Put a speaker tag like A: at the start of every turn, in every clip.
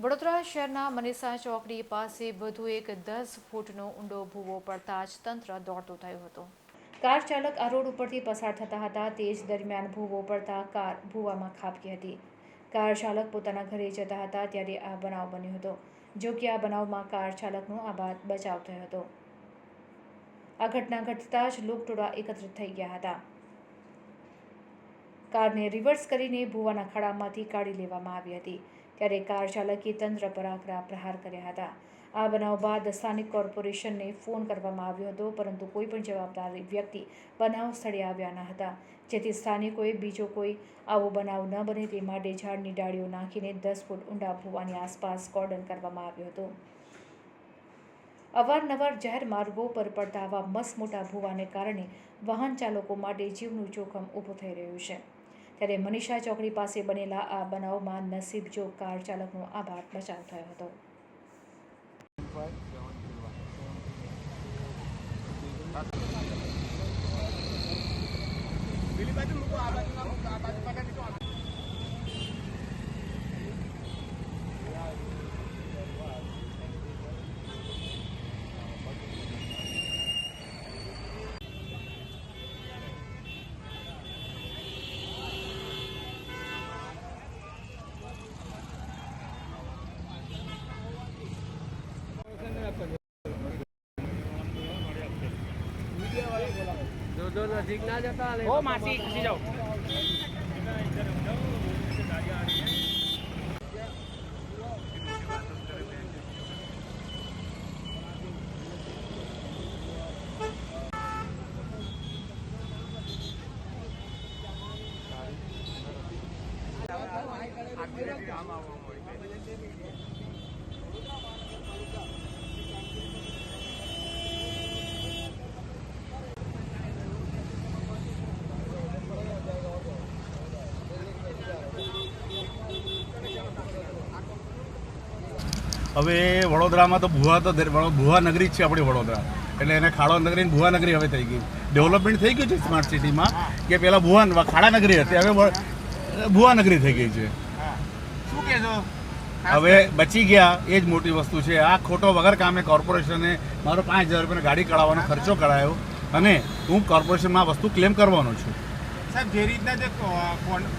A: વડોદરા
B: શહેરના મનીષા ચોકડી પાસે વધુ એક દસ ફૂટનો ઊંડો ભૂવો પડતા જ તંત્ર દોડતું થયું હતું. કાર ચાલક આ રોડ ઉપરથી પસાર થતા હતા. તે જ દરમિયાન ભૂવો પડતા કાર ભૂવામાં ખાબકી હતી. કાર ચાલક પોતાના ઘરે જતા હતા ત્યારે આ બનાવ બન્યો હતો. જો કે આ બનાવમાં કાર ચાલકનો આબાદ બચાવ થયો હતો. આ ઘટના ઘટતા જ લોકટોળા એકત્રિત થઈ ગયા હતા. કારને રિવર્સ કરીને ભૂવાના ખાડામાંથી કાઢી લેવામાં આવી હતી, ત્યારે કાર ચાલકે તંત્ર પર આકરા પ્રહાર કર્યા હતા. આ બનાવ બાદ સ્થાનિક કોર્પોરેશનને ફોન કરવામાં આવ્યો હતો, પરંતુ કોઈ પણ જવાબદાર વ્યક્તિ બનાવ સ્થળે આવ્યા ન હતા. જેથી સ્થાનિકોએ બીજો કોઈ આવો બનાવ ન બને તે માટે ઝાડની ડાળીઓ નાખીને દસ ફૂટ ઊંડા ભૂવાની આસપાસ કોર્ડન કરવામાં આવ્યો હતો. અવારનવાર જાહેર માર્ગો પર પડતા આવા મસ્ત મોટા ભૂવાને કારણે વાહન ચાલકો માટે જીવનું જોખમ ઊભું થઈ રહ્યું છે. ત્યારે મનીષા ચોકડી પાસે બનેલા આ બનાવમાં નસીબ જો કાર ચાલકનો આભાર બચાવ થયો હતો.
C: જો નજીક ના જતા
D: ઓ માસી ખસી જાઓ.
E: હવે વડોદરામાં તો ભુવા તો ભુવા નગરી જ છે આપણી વડોદરા. એટલે એને ખાડો નગરી ભુવા નગરી હવે થઈ ગઈ. ડેવલપમેન્ટ થઈ ગયું છે સ્માર્ટ સિટીમાં કે પહેલાં ભુવા ખાડા નગરી હતી. હવે ભુવા નગરી થઈ ગઈ છે.
D: શું કહેશો?
E: હવે બચી ગયા. એ જ મોટી વસ્તુ છે. આ ખોટો વગર કામે કોર્પોરેશને મારો પાંચ હજાર રૂપિયાની ગાડી કઢાવવાનો ખર્ચો કરાયો અને હું કોર્પોરેશનમાં આ વસ્તુ ક્લેમ કરવાનો છું.
D: સાહેબ જે રીતના જે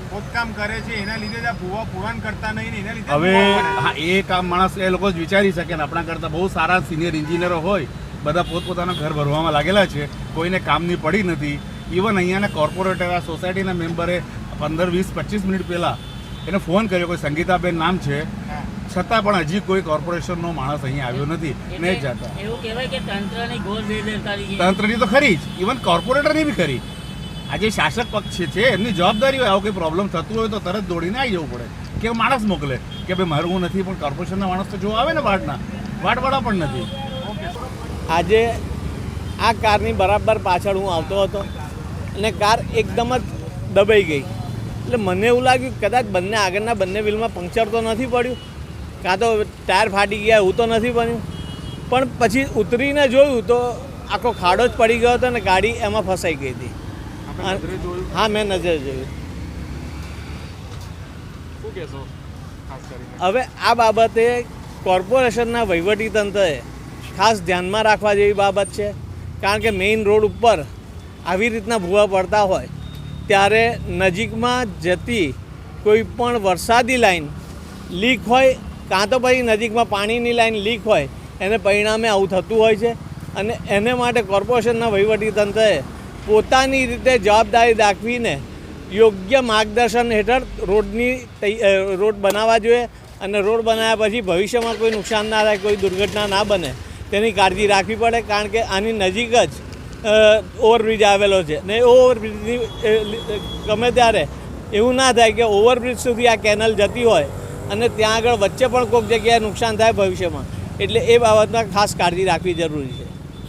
D: ખોદકામ કરે છે એના લીધે જ આ ભૂવા પુરાણ કરતા નહીં ને એના લીધે
E: હવે હા એ કામ માણસ એ લોકો જ વિચારી શકે ને આપણા કરતાં બહુ સારા સિનિયર એન્જિનિયરો હોય બધા પોતપોતાના ઘર ભરવામાં લાગેલા છે કોઈને કામની પડી નથી. ઇવન અહીંયાના કોર્પોરેટર આ સોસાયટીના મેમ્બરે પંદર વીસ પચીસ મિનિટ પહેલાં એને ફોન કર્યો કોઈ સંગીતાબેન નામ છે. છતાં પણ હજી કોઈ કોર્પોરેશનનો માણસ અહીંયા આવ્યો નથી નહીં જતા.
F: એવું કહેવાય કે તંત્રની
E: તંત્રની તો ખરી જ. ઇવન કોર્પોરેટરની બી ખરી. આજે શાસક પક્ષ છે, એમની જવાબદારી હોય, આવો કંઈ પ્રોબ્લેમ થતું હોય તો તરત દોડીને આવી જવું પડે. કે માણસ મોકલે. કે ભાઈ, મારું હું નથી, પણ કોર્પોરેશનના માણસ તો જોવા આવે ને વાટના વાટવાળા પણ નથી.
C: આજે આ કારની બરાબર પાછળ હું આવતો હતો અને કાર એકદમ જ દબાઈ ગઈ. એટલે મને એવું લાગ્યું કદાચ બંને આગળના બંને વ્હીલમાં પંક્ચર તો નથી પડ્યું. કાં તો ટાયર ફાટી ગયા, એવું તો નથી બન્યું. પણ પછી ઉતરીને જોયું તો આખો ખાડો જ પડી ગયો હતો અને ગાડી એમાં ફસાઈ ગઈ હતી. હા મેં નજરે જોયું. હવે આ બાબતે કોર્પોરેશનના વહીવટીતંત્રએ ખાસ ધ્યાનમાં રાખવા જેવી બાબત છે. કારણ કે મેઇન રોડ ઉપર આવી રીતના ભૂવા પડતા હોય ત્યારે નજીકમાં જતી કોઈ પણ વરસાદી લાઈન લીક હોય કાં તો પછી નજીકમાં પાણીની લાઈન લીક હોય એને પરિણામે આવું થતું હોય છે. અને એને માટે કોર્પોરેશનના વહીવટીતંત્રએ પોતાની રીતે જવાબદારી દાખવીને યોગ્ય માર્ગદર્શન હેઠળ રોડની રોડ બનાવવા જોઈએ અને રોડ બનાવ્યા પછી ભવિષ્યમાં કોઈ નુકસાન ના થાય, કોઈ દુર્ઘટના ના બને, તેની કાળજી રાખવી પડે, કારણ કે આની નજીક જ ઓવરબ્રિજ આવેલો છે. ને ઓવરબ્રિજની ગમે ત્યારે એવું ના થાય કે ઓવરબ્રિજ સુધી આ કેનલ જતી હોય અને ત્યાં આગળ વચ્ચે પણ કોઈક જગ્યાએ નુકસાન થાય ભવિષ્યમાં. એટલે એ બાબતમાં ખાસ કાળજી રાખવી જરૂરી છે.